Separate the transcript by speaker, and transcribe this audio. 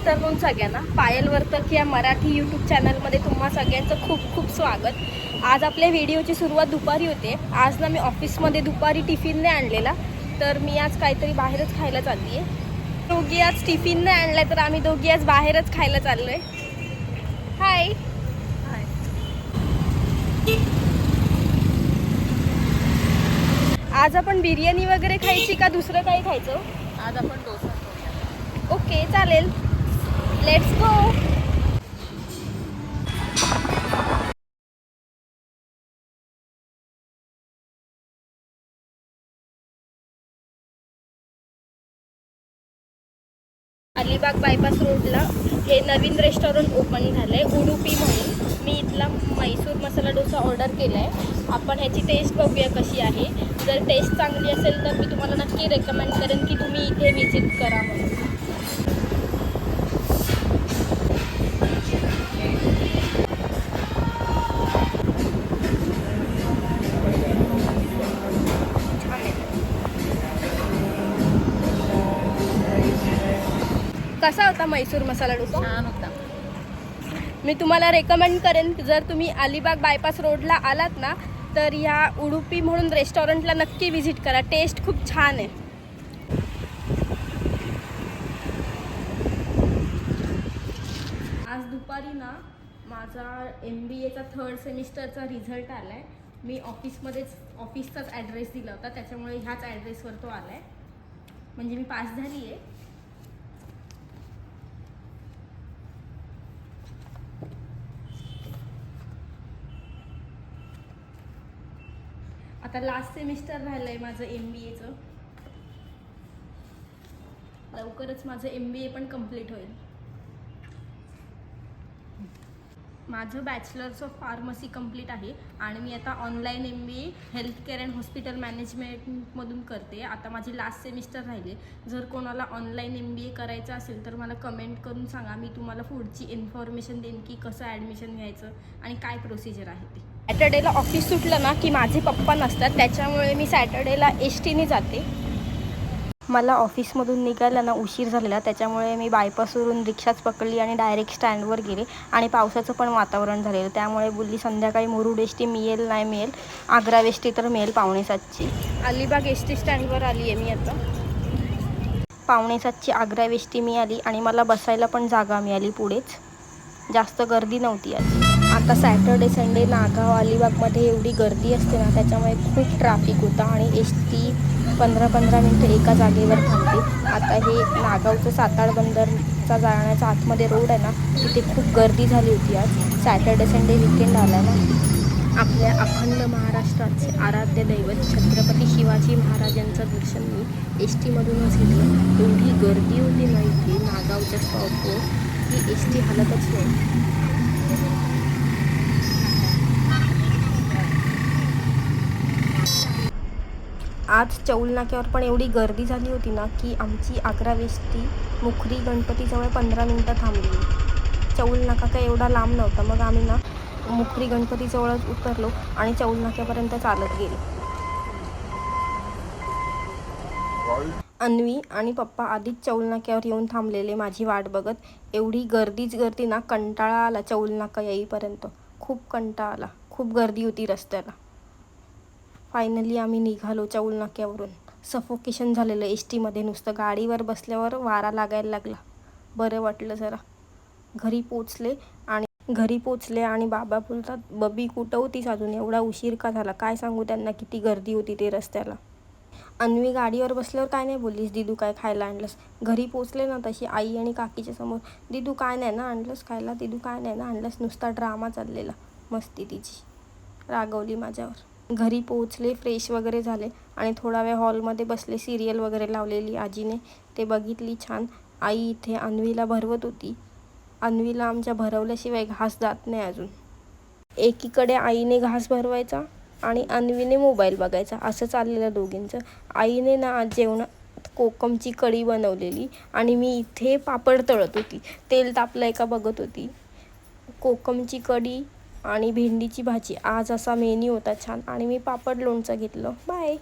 Speaker 1: Afternoon सगळ्यांना. पायल वर्तक या Marathi YouTube चॅनलमध्ये तुम्हा सगळ्यांचं खूप खूप स्वागत. आज आपल्या व्हिडिओची सुरुवात दुपारी होते. आज ना मी ऑफिसमध्ये दुपारी टिफिन नाही आणलेला. तर मी आज काहीतरी बाहेरच खायला चालली आहे. दोघी आज टिफिन नाही आणलाय तर आम्ही दोघी आज बाहेरच खायला चाललोय. हाय आज आपण बिर्याणी वगैरे खायची का दुसरं काही खायचं?
Speaker 2: आज आपण डोसा
Speaker 1: ओके चालेल. लेट्स गो अलिबाग बायपास रोडला हे नवीन रेस्टॉरंट ओपन झालं आहे उडुपी म्हणून. मी इथला मैसूर मसाला डोसा ऑर्डर केला आहे आपण ह्याची टेस्ट बघूया कशी आहे. जर टेस्ट चांगली असेल तर मी तुम्हाला नक्की रेकमेंड करेन की तुम्ही इथे व्हिजिट करा म्हणून. कसा होता मैसूर मसाला डोसा?
Speaker 2: छान होता.
Speaker 1: मी तुम्हाला रेकमेंड करेन जर तुम्ही अलिबाग बायपास रोडला आलात ना तर ह्या उडुपी म्हणून रेस्टॉरंटला नक्की व्हिजिट करा. टेस्ट खूप छान आहे. आज दुपारी ना माझा एम बी एचा थर्ड सेमिस्टरचा रिझल्ट आला आहे मी ऑफिसमध्येच ऑफिसचाच ॲड्रेस दिला होता त्याच्यामुळे ह्याच ॲड्रेसवर तो आला आहे म्हणजे मी पास झाली आहे आता लास्ट सेमिस्टर राहिलं आहे माझं एम बी एचं लवकरच माझं एम बी ए पण कंप्लीट होईल. माझं बॅचलर्स ऑफ फार्मसी कंप्लीट आहे आणि मी आता online M B A health care and hospital मॅनेजमेंटमधून करते. आता माझी लास्ट सेमिस्टर राहिले. जर कोणाला ऑनलाईन एम बी ए करायचं असेल तर मला कमेंट करून सांगा. मी तुम्हाला पुढची इन्फॉर्मेशन देईन की कसं ॲडमिशन घ्यायचं आणि काय प्रोसिजर आहे ते. सॅटर्डेला ऑफिस सुटलं ना की माझे पप्पा नसतात त्याच्यामुळे मी सॅटर्डेला एस टीने जाते. मला ऑफिसमधून निघायला ना उशीर झालेला त्याच्यामुळे मी बायपासवरून रिक्षाच पकडली आणि डायरेक्ट स्टँडवर गेले आणि पावसाचं पण वातावरण झालेलं त्यामुळे बोलली संध्याकाळी मुरुड एस टी मिळेल नाही मिळेल आग्रा एस टी तर मिळेल पावणे सातची. अलिबाग एस टी स्टँडवर आली आहे मी आता. पावणे सातची आग्रा एस टी मिळाली आणि मला बसायला पण जागा मिळाली पुढेच. जास्त गर्दी नव्हती आज. आता सॅटर्डे संडे नागाव अलिबागमध्ये एवढी गर्दी असते ना त्याच्यामुळे खूप ट्रॅफिक होता आणि एस टी पंधरा पंधरा मिनटं एका जागेवर थांबते. आता हे नागावचं साताड बंदरचा जाण्याचा आतमध्ये रोड आहे ना तिथे खूप गर्दी झाली होती आज. सॅटर्डे संडे विकेंड आला ना. आपल्या अखंड महाराष्ट्राचे आराध्य दैवत छत्रपती शिवाजी महाराजांचं दर्शन मी एस टीमधूनच घेतलं. एवढी गर्दी होती ना इथे नागावच्या स्टॉपवर की एस टी हलतच नाही. आज चौल नाक्यावर पण एवढी गर्दी झाली होती ना की आमची आग्रा वेस्टी मुखरी गणपतीजवळ पंधरा मिनटं थांबली. चौल नाका काय एवढा लांब नव्हता. मग आम्ही ना मुखरी गणपतीजवळच उतरलो आणि चौल नाक्यापर्यंत चालत गेलो. अन्वी आणि पप्पा आधीच चौल नाक्यावर येऊन थांबलेले माझी वाट बघत. एवढी गर्दीच गर्दी ना कंटाळा आला चौल नाका येईपर्यंत. खूप कंटाळा आला. खूप गर्दी होती रस्त्याला. फायनली आम्ही निघालो चौल नाक्यावरून सफोकेशन झालेलं एस टीमध्ये नुसतं गाडीवर बसल्यावर वारा लागायला लागला. बरं वाटलं जरा. घरी पोचले आणि घरी पोचले आणि बाबा बोलतात बबी कुठं होतीस अजून? एवढा उशीर का झाला? काय सांगू त्यांना? किती गर्दी होती ते रस्त्याला. अन्वी गाडीवर बसल्यावर काय नाही बोललीस? दिदू काय खायला आणलंस? घरी पोचले ना तशी आई आणि काकीच्या समोर. दिदू काय नाही ना आणलंस खायला? दिदू काय नाही ना आणलंस? नुसता ड्रामा चाललेला. मस्ती तिची. रागवली माझ्यावर. घरी पोहोचले फ्रेश वगैरे झाले आणि थोडा वेळ हॉलमध्ये बसले सिरियल वगैरे लावलेली आजीने. ते बघितली छान. आई इथे अन्वीला भरवत होती. अन्वीला आमच्या भरवल्याशिवाय घास जात नाही अजून. एकीकडे आईने घास भरवायचा आणि अन्वीने मोबाईल बघायचा. असं चाललेलं दोघींचं. आईने ना आज जेवणात कोकमची कढी बनवलेली आणि मी इथे पापड तळत होती. तेल तापलंय का बघत होती. कोकमची कढी आणि भेंडीची भाजी. आज असा मेन्यू होता छान. आणि मी पापड लोणचं घेतलं. बाय.